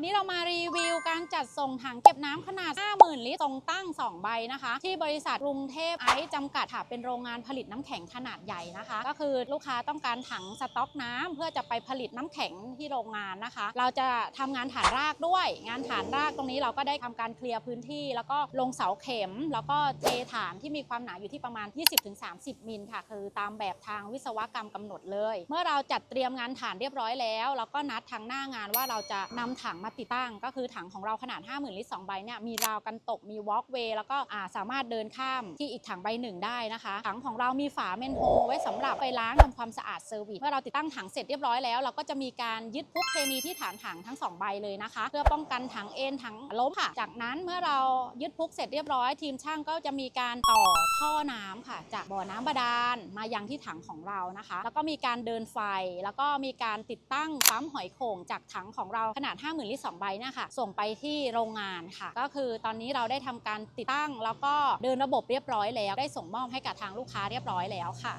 วันนี้เรามารีวิวการจัดส่งถังเก็บน้ำขนาด 50,000 ลิตรทรงตั้ง 2 ใบนะคะ ที่บริษัทกรุงเทพไอซ์จำกัดค่ะ เป็นโรงงานผลิตน้ำแข็งขนาดใหญ่นะคะ ก็คือลูกค้าต้องการถังสต็อกน้ำเพื่อจะไปผลิตน้ำแข็งที่โรงงานนะคะ เราจะทำงานฐานรากด้วย งานฐานรากตรงนี้เราก็ได้ทำการเคลียร์พื้นที่ แล้วก็ลงเสาเข็ม แล้วก็เทฐานที่มีความหนาอยู่ที่ประมาณ 20-30 มิลค่ะ คือตามแบบทางวิศวกรรมกำหนดเลย เมื่อเราจัดเตรียมงานฐานเรียบร้อยแล้ว เราก็นัดทางหน้างานว่าเราจะนำถังมาติดตั้ง ก็คือถังของเราขนาด 50,000 ลิตร2ใบเนี่ยมีราวกันตกมีวอล์กเวย์แล้วก็สามารถเดินข้ามที่อีกถังใบหนึ่งได้นะคะถังของเรามีฝาเมนโฮไว้สำหรับไปล้างทำความสะอาดเซอร์วิสเมื่อเราติดตั้งถังเสร็จเรียบร้อยแล้ว เราก็จะมีการยึดพุกเคมีที่ฐานถังทั้งสองใบเลยนะคะ เพื่อป้องกันถังเอ็นถังล้มค่ะ จากนั้นเมื่อเรายึดพุกเสร็จเรียบร้อย ทีมช่างก็จะมีการต่อท่อน้ำค่ะ จากบ่อน้ำบาดาลมายังที่ถังของเรานะคะ แล้วก็มีการเดินไฟ แล้วก็มีการติดตั้งปั๊มหอยโข่งจากถังของเราขนาด 50,000 ลิตร2 ใบเนี่ยค่ะ ส่งไปที่โรงงานค่ะ ก็คือตอนนี้เราได้ทำการติดตั้ง แล้วก็เดินระบบเรียบร้อยแล้ว ได้ส่งมอบให้กับทางลูกค้าเรียบร้อยแล้วค่ะ